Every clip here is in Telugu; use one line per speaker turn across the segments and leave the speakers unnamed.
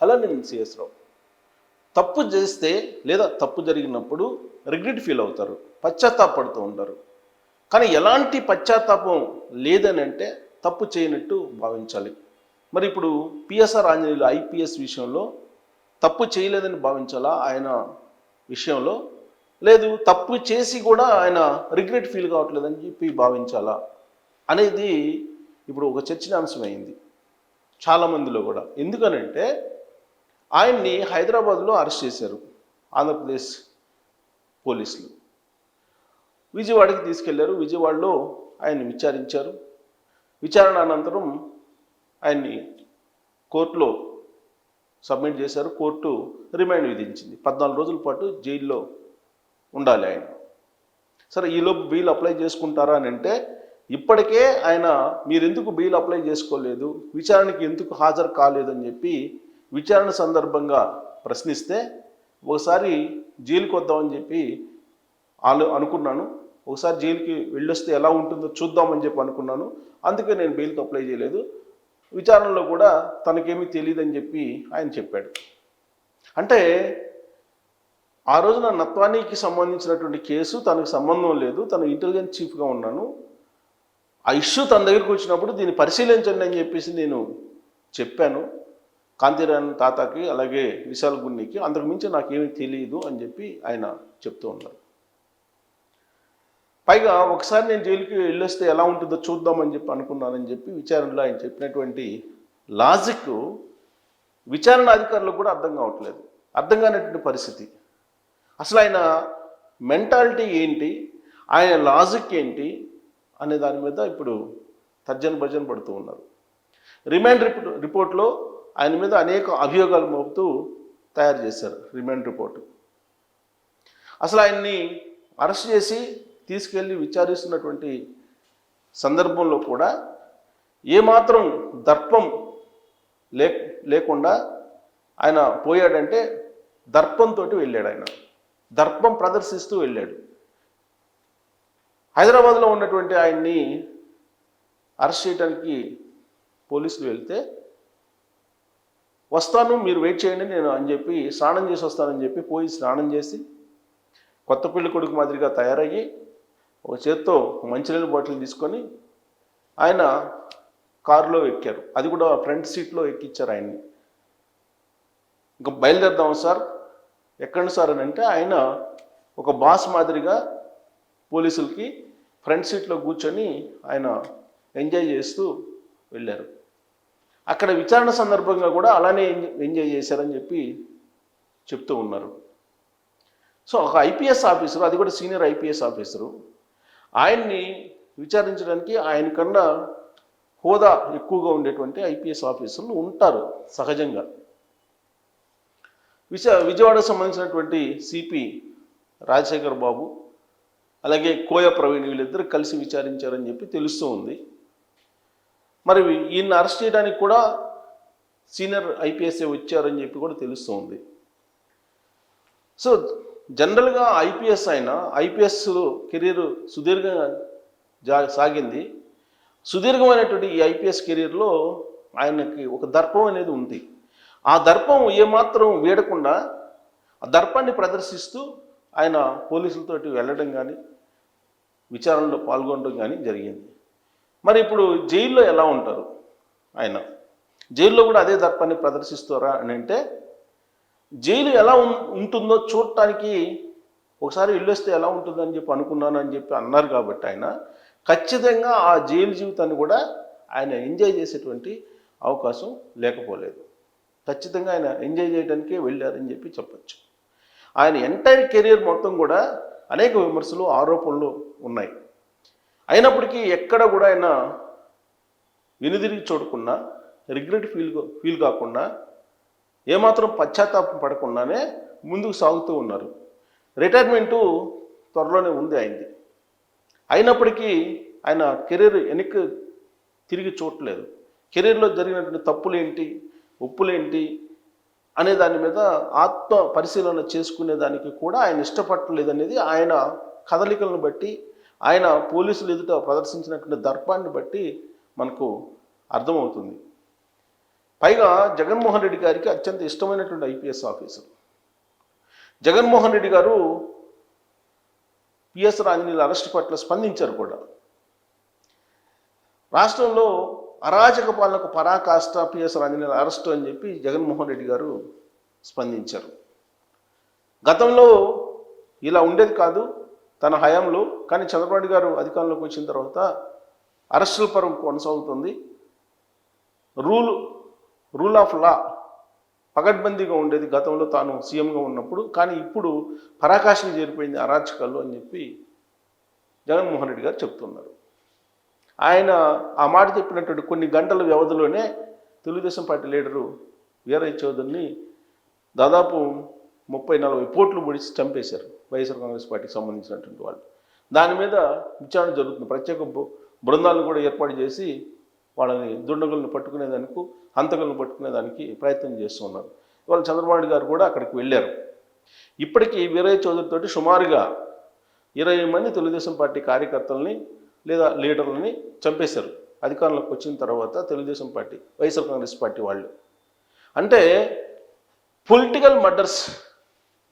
హలో నేను సిఎస్ రావు. తప్పు చేస్తే లేదా తప్పు జరిగినప్పుడు రిగ్రెట్ ఫీల్ అవుతారు పశ్చాత్తాపడుతూ ఉంటారు. కానీ ఎలాంటి పశ్చాత్తాపం లేదని అంటే తప్పు చేయనట్టు భావించాలి. మరి ఇప్పుడు పిఎస్ఆర్ ఆంజనేయులు ఐపీఎస్ విషయంలో తప్పు చేయలేదని భావించాలా ఆయన విషయంలో? లేదు తప్పు చేసి కూడా ఆయన రిగ్రెట్ ఫీల్ కావట్లేదని చెప్పి భావించాలా అనేది ఇప్పుడు ఒక చర్చనాంశమైంది చాలామందిలో కూడా. ఎందుకనంటే ఆయన్ని హైదరాబాద్లో అరెస్ట్ చేశారు ఆంధ్రప్రదేశ్ పోలీసులు. విజయవాడకి తీసుకెళ్ళారు. విజయవాడలో ఆయన్ని విచారించారు. విచారణ అనంతరం ఆయన్ని కోర్టులో సబ్మిట్ చేశారు. కోర్టు రిమాండ్ విధించింది. పద్నాలుగు రోజుల పాటు జైల్లో ఉండాలి ఆయన. సరే ఈలోపు బీల్ అప్లై చేసుకుంటారా అని అంటే ఇప్పటికే ఆయన మీరెందుకు బీల్ అప్లై చేసుకోలేదు? విచారణకి ఎందుకు హాజరు కాలేదని చెప్పి విచారణ సందర్భంగా ప్రశ్నిస్తే ఒకసారి జైలుకి వద్దామని చెప్పి ఆలో అనుకున్నాను. ఒకసారి జైలుకి వెళ్ళొస్తే ఎలా ఉంటుందో చూద్దామని చెప్పి అనుకున్నాను. అందుకే నేను బెయిల్కి అప్లై చేయలేదు. విచారణలో కూడా తనకేమీ తెలియదని చెప్పి ఆయన చెప్పాడు. అంటే ఆ రోజున నత్వానికి సంబంధించినటువంటి కేసు తనకు సంబంధం లేదు. తను ఇంటెలిజెన్స్ చీఫ్గా ఉన్నాను. ఆ ఇష్యూ తన దగ్గరికి వచ్చినప్పుడు దీన్ని పరిశీలించండి అని చెప్పేసి నేను చెప్పాను. కాంతిరాన్ తాతాకి అలాగే విశాల్ గున్నికి అంతకుమించి నాకేమీ తెలియదు అని చెప్పి ఆయన చెప్తూ ఉన్నారు. పైగా ఒకసారి నేను జైలుకి వెళ్ళొస్తే ఎలా ఉంటుందో చూద్దామని చెప్పి అనుకున్నానని చెప్పి విచారణలో ఆయన చెప్పినటువంటి లాజిక్ విచారణ అధికారులకు కూడా అర్థం కావట్లేదు. అర్థం కానటువంటి పరిస్థితి. అసలు ఆయన మెంటాలిటీ ఏంటి? ఆయన లాజిక్ ఏంటి? అనే దాని మీద ఇప్పుడు తర్జన భర్జన పడుతూ ఉన్నారు. రిమాండ్ రిపోర్ట్ రిపోర్ట్లో ఆయన మీద అనేక అభియోగాలు మోపుతూ తయారు చేశారు రిమాండ్ రిపోర్ట్. అసలు ఆయన్ని అరెస్ట్ చేసి తీసుకెళ్ళి విచారిస్తున్నటువంటి సందర్భంలో కూడా ఏమాత్రం దర్పం లే లేకుండా ఆయన పోయాడంటే దర్పంతో వెళ్ళాడు ఆయన. దర్పం ప్రదర్శిస్తూ వెళ్ళాడు. హైదరాబాద్లో ఉన్నటువంటి ఆయన్ని అరెస్ట్ చేయడానికి పోలీసులు వెళ్తే వస్తాను మీరు వెయిట్ చేయండి నేను అని చెప్పి స్నానం చేసి వస్తానని చెప్పి పోయి స్నానం చేసి కొత్త పెళ్ళి కొడుకు మాదిరిగా తయారయ్యి ఒక చేత్తో మంచినీళ్ళ బాటిల్ తీసుకొని ఆయన కారులో ఎక్కారు. అది కూడా ఫ్రంట్ సీట్లో ఎక్కించారు ఆయన్ని. ఇంకా బయలుదేరదాం సార్. ఎక్కండి సార్ అని అంటే ఆయన ఒక బాస్ మాదిరిగా పోలీసులకి ఫ్రంట్ సీట్లో కూర్చొని ఆయన ఎంజాయ్ చేస్తూ వెళ్ళారు. అక్కడ విచారణ సందర్భంగా కూడా అలానే ఎంజాయ్ చేశారని చెప్పి చెప్తూ ఉన్నారు. సో ఒక ఐపీఎస్ ఆఫీసరు అది కూడా సీనియర్ ఐపీఎస్ ఆఫీసరు ఆయన్ని విచారించడానికి ఆయన కన్నా హోదా ఎక్కువగా ఉండేటువంటి ఐపీఎస్ ఆఫీసర్లు ఉంటారు సహజంగా. విజ విజయవాడకు సంబంధించినటువంటి సిపి రాజశేఖర్ బాబు అలాగే కోయ ప్రవీణ్ వీళ్ళిద్దరు కలిసి విచారించారని చెప్పి తెలుస్తూ ఉంది. మరి ఈయన్ని అరెస్ట్ చేయడానికి కూడా సీనియర్ ఐపీఎస్ఏ వచ్చారని చెప్పి కూడా తెలుస్తుంది. సో జనరల్గా ఐపీఎస్ అయినా ఐపీఎస్ కెరీర్ సుదీర్ఘంగా జా సాగింది. సుదీర్ఘమైనటువంటి ఈ ఐపీఎస్ కెరీర్లో ఆయనకి ఒక దర్పం అనేది ఉంది. ఆ దర్పం ఏమాత్రం వేడకుండా ఆ దర్పాన్ని ప్రదర్శిస్తూ ఆయన పోలీసులతోటి వెళ్ళడం కానీ విచారణలో పాల్గొనడం కానీ జరిగింది. మరి ఇప్పుడు జైల్లో ఎలా ఉంటారు ఆయన? జైల్లో కూడా అదే దర్పాన్ని ప్రదర్శిస్తారా అని అంటే జైలు ఎలా ఉం- ఉంటుందో చూడటానికి ఒకసారి వెళ్ళొస్తే ఎలా ఉంటుందని చెప్పి అనుకున్నాను అని చెప్పి అన్నారు కాబట్టి ఆయన ఖచ్చితంగా ఆ జైలు జీవితాన్ని కూడా ఆయన ఎంజాయ్ చేసేటువంటి అవకాశం లేకపోలేదు. ఖచ్చితంగా ఆయన ఎంజాయ్ చేయడానికే వెళ్ళారని చెప్పి చెప్పచ్చు. ఆయన ఎంటైర్ కెరీర్ మొత్తం కూడా అనేక విమర్శలు ఆరోపణలు ఉన్నాయి. అయినప్పటికీ ఎక్కడ కూడా ఆయన వెనుదిరిగి చూడకుండా రిగ్రెట్ ఫీల్ ఫీల్ కాకుండా ఏమాత్రం పశ్చాత్తాపం పడకుండానే ముందుకు సాగుతూ ఉన్నారు. రిటైర్మెంటు త్వరలోనే ఉంది అయింది. అయినప్పటికీ ఆయన కెరీర్ వెనక్కి తిరిగి చూడలేదు కెరీర్లో జరిగినటువంటి తప్పులేంటి ఒప్పులేంటి అనే దాని మీద ఆత్మ పరిశీలన చేసుకునే దానికి కూడా ఆయన ఇష్టపడలేదు అనేది ఆయన కదలికలను బట్టి ఆయన పోలీసులు ఎదుట ప్రదర్శించినటువంటి దర్పాన్ని బట్టి మనకు అర్థమవుతుంది. పైగా జగన్మోహన్ రెడ్డి గారికి అత్యంత ఇష్టమైనటువంటి ఐపీఎస్ ఆఫీసర్. జగన్మోహన్ రెడ్డి గారు పిఎస్ రాజనీల అరెస్ట్ పట్ల స్పందించారు కూడా. రాష్ట్రంలో అరాచక పాలనకు పరాకాష్ట పిఎస్ రాజనీల అరెస్టు అని చెప్పి జగన్మోహన్ రెడ్డి గారు స్పందించారు. గతంలో ఇలా ఉండేది కాదు తన హయాంలో కానీ చంద్రబాబు గారు అధికారంలోకి వచ్చిన తర్వాత అరెస్టుల పరం కొనసాగుతుంది. రూల్ రూల్ ఆఫ్ లా పగడ్బందీగా ఉండేది గతంలో తాను సీఎంగా ఉన్నప్పుడు కానీ ఇప్పుడు పరాకాశం చేరిపోయింది అరాచకాలు అని చెప్పి జగన్మోహన్ రెడ్డి గారు చెప్తున్నారు. ఆయన ఆ మాట చెప్పినటువంటి కొన్ని గంటల వ్యవధిలోనే తెలుగుదేశం పార్టీ లీడరు వీరయ్య చౌదరిని దాదాపు ముప్పై నలభై పోట్లు ముడిచి చంపేశారు. వైఎస్ఆర్ కాంగ్రెస్ పార్టీకి సంబంధించినటువంటి వాళ్ళు. దాని మీద విచారణ జరుగుతుంది. ప్రత్యేక బృందాలను కూడా ఏర్పాటు చేసి వాళ్ళని దుండగులను పట్టుకునేదానికి హంతకులను పట్టుకునేదానికి ప్రయత్నం చేస్తున్నారు ఇవాళ చంద్రబాబు గారు కూడా అక్కడికి వెళ్ళారు. ఇప్పటికీ వీరయ్య చౌదరి తోటి సుమారుగా ఇరవై మంది తెలుగుదేశం పార్టీ కార్యకర్తలని లేదా లీడర్లని చంపేశారు. అధికారంలోకి వచ్చిన తర్వాత తెలుగుదేశం పార్టీ వైఎస్ఆర్ కాంగ్రెస్ పార్టీ వాళ్ళు. అంటే పొలిటికల్ మర్డర్స్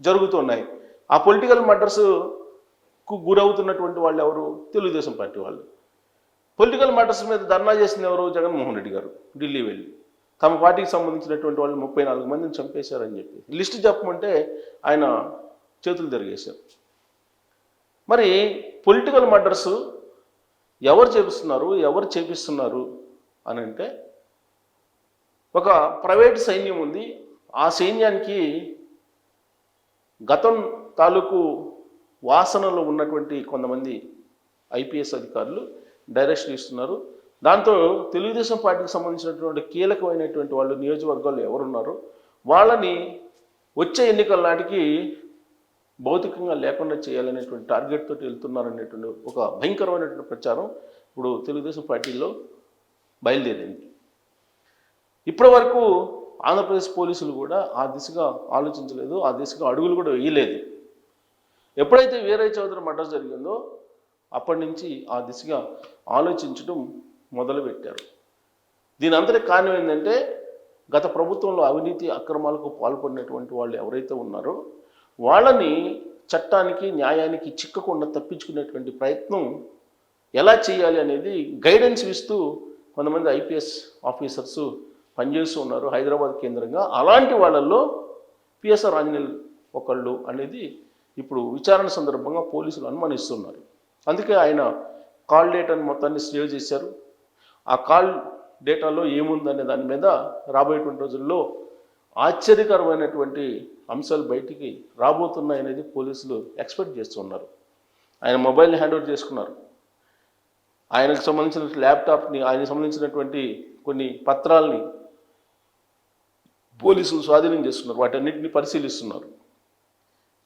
జరుగుతున్నాయి ఆ పొలిటికల్ మర్డర్స్కు గురవుతున్నటువంటి వాళ్ళు ఎవరు? తెలుగుదేశం పార్టీ వాళ్ళు. పొలిటికల్ మ్యాటర్స్ మీద ధర్నా చేసిన ఎవరు? జగన్మోహన్ రెడ్డి గారు ఢిల్లీ వెళ్ళి. తమ పార్టీకి సంబంధించినటువంటి వాళ్ళు ముప్పై నాలుగు మందిని చంపేశారని చెప్పి. లిస్ట్ చెప్పమంటే ఆయన చేతులు తిరిగేశారు. మరి పొలిటికల్ మర్డర్స్ ఎవరు చేపిస్తున్నారు? ఎవరు చేపిస్తున్నారు? అని అంటే ఒక ప్రైవేట్ సైన్యం ఉంది. ఆ సైన్యానికి గతం తాలూకు వాసనలో ఉన్నటువంటి కొంతమంది ఐపీఎస్ అధికారులు డైరెక్షన్ ఇస్తున్నారు. దాంతో తెలుగుదేశం పార్టీకి సంబంధించినటువంటి కీలకమైనటువంటి వాళ్ళు నియోజకవర్గాల్లో ఎవరున్నారో వాళ్ళని వచ్చే ఎన్నికల నాటికి భౌతికంగా లేకుండా చేయాలనేటువంటి టార్గెట్ తోటి వెళ్తున్నారనేటువంటి ఒక భయంకరమైనటువంటి ప్రచారం ఇప్పుడు తెలుగుదేశం పార్టీలో బయలుదేరింది. ఇప్పటి వరకు ఆంధ్రప్రదేశ్ పోలీసులు కూడా ఆ దిశగా ఆలోచించలేదు ఆ దిశగా అడుగులు కూడా వేయలేదు. ఎప్పుడైతే వీరయ్య చౌదరి మర్డర్ జరిగిందో అప్పటి నుంచి ఆ దిశగా ఆలోచించడం మొదలుపెట్టారు. దీని అంతటి కారణం ఏంటంటే గత ప్రభుత్వంలో అవినీతి అక్రమాలకు పాల్పడినటువంటి వాళ్ళు ఎవరైతే ఉన్నారో వాళ్ళని చట్టానికి న్యాయానికి చిక్కకుండా తప్పించుకునేటువంటి ప్రయత్నం ఎలా చేయాలి అనేది గైడెన్స్ ఇస్తూ కొంతమంది ఐపీఎస్ ఆఫీసర్స్ పనిచేస్తూ ఉన్నారు హైదరాబాద్ కేంద్రంగా. అలాంటి వాళ్ళల్లో పిఎస్ఆర్ ఆంజనేయులు ఒకళ్ళు అనేది ఇప్పుడు విచారణ సందర్భంగా పోలీసులు అనుమానిస్తున్నారు. అందుకే ఆయన కాల్ డేటాను మొత్తాన్ని సేవ్ చేశారు. ఆ కాల్ డేటాలో ఏముందనే దాని మీద రాబోయేటువంటి రోజుల్లో ఆశ్చర్యకరమైనటువంటి అంశాలు బయటికి రాబోతున్నాయనేది పోలీసులు ఎక్స్పెక్ట్ చేస్తున్నారు. ఆయన మొబైల్ని హ్యాండ్ ఓవర్ చేసుకున్నారు. ఆయనకు సంబంధించిన ల్యాప్టాప్ని ఆయనకు సంబంధించినటువంటి కొన్ని పత్రాల్ని పోలీసులు స్వాధీనం చేస్తున్నారు వాటన్నిటిని పరిశీలిస్తున్నారు.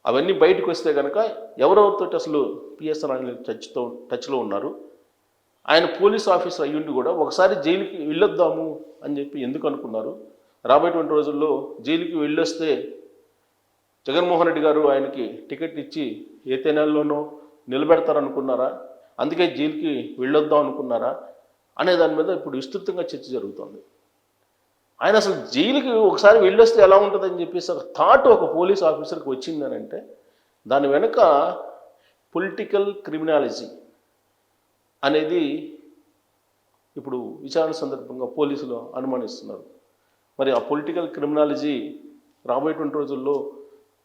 అవన్నీ బయటకు వస్తే కనుక ఎవరెవరితో అసలు పిఎస్ఆర్ ఆయన టచ్తో టచ్లో ఉన్నారు? ఆయన పోలీస్ ఆఫీసర్ అయ్యుండి కూడా ఒకసారి జైలుకి వెళ్ళొద్దాము అని చెప్పి ఎందుకు అనుకున్నారు? రాబోయేటువంటి రోజుల్లో జైలుకి వెళ్ళొస్తే జగన్మోహన్ రెడ్డి గారు ఆయనకి టికెట్ ఇచ్చి ఏ తెనాల్లోనో నిలబెడతారనుకున్నారా? అందుకే జైలుకి వెళ్ళొద్దాం అనుకున్నారా? అనే దాని మీద ఇప్పుడు విస్తృతంగా చర్చ జరుగుతోంది. ఆయన అసలు జైలుకి ఒకసారి వెళ్ళొస్తే ఎలా ఉంటుందని చెప్పేసి ఒక థాట్ ఒక పోలీస్ ఆఫీసర్కి వచ్చిందని అంటే దాని వెనుక పొలిటికల్ క్రిమినాలజీ అనేది ఇప్పుడు విచారణ సందర్భంగా పోలీసులు అనుమానిస్తున్నారు. మరి ఆ పొలిటికల్ క్రిమినాలజీ రాబోయేటువంటి రోజుల్లో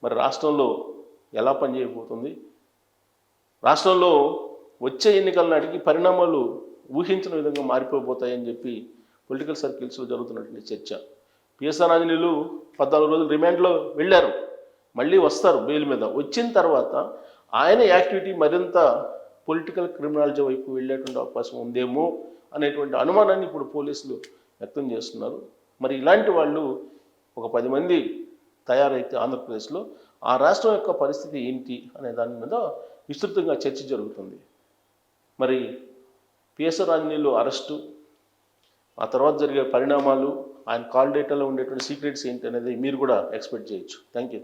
మరి రాష్ట్రంలో ఎలా పనిచేయబోతుంది? రాష్ట్రంలో వచ్చే ఎన్నికల నాటికి పరిణామాలు ఊహించిన విధంగా మారిపోబోతాయని చెప్పి పొలిటికల్ సర్కిల్స్లో జరుగుతున్నటువంటి చర్చ. పిఎస్ఆర్ ఆంజనేయులు పద్నాలుగు రోజులు రిమాండ్లో వెళ్ళారు. మళ్ళీ వస్తారు బెయిల్ మీద. వచ్చిన తర్వాత ఆయన యాక్టివిటీ మరింత పొలిటికల్ క్రిమినాలజీ వైపు వెళ్ళేటువంటి అవకాశం ఉందేమో అనేటువంటి అనుమానాన్ని ఇప్పుడు పోలీసులు వ్యక్తం చేస్తున్నారు. మరి ఇలాంటి వాళ్ళు ఒక పది మంది తయారైతే ఆంధ్రప్రదేశ్లో ఆ రాష్ట్రం యొక్క పరిస్థితి ఏంటి అనే దాని మీద విస్తృతంగా చర్చ జరుగుతుంది. మరి పిఎస్ఆర్ ఆంజనేయులు అరెస్టు ఆ తర్వాత జరిగే పరిణామాలు ఆయన కాల్ డేటాలో ఉండేటువంటి సీక్రెట్స్ ఏంటి అనేది మీరు కూడా ఎక్స్పెక్ట్ చేయొచ్చు. Thank you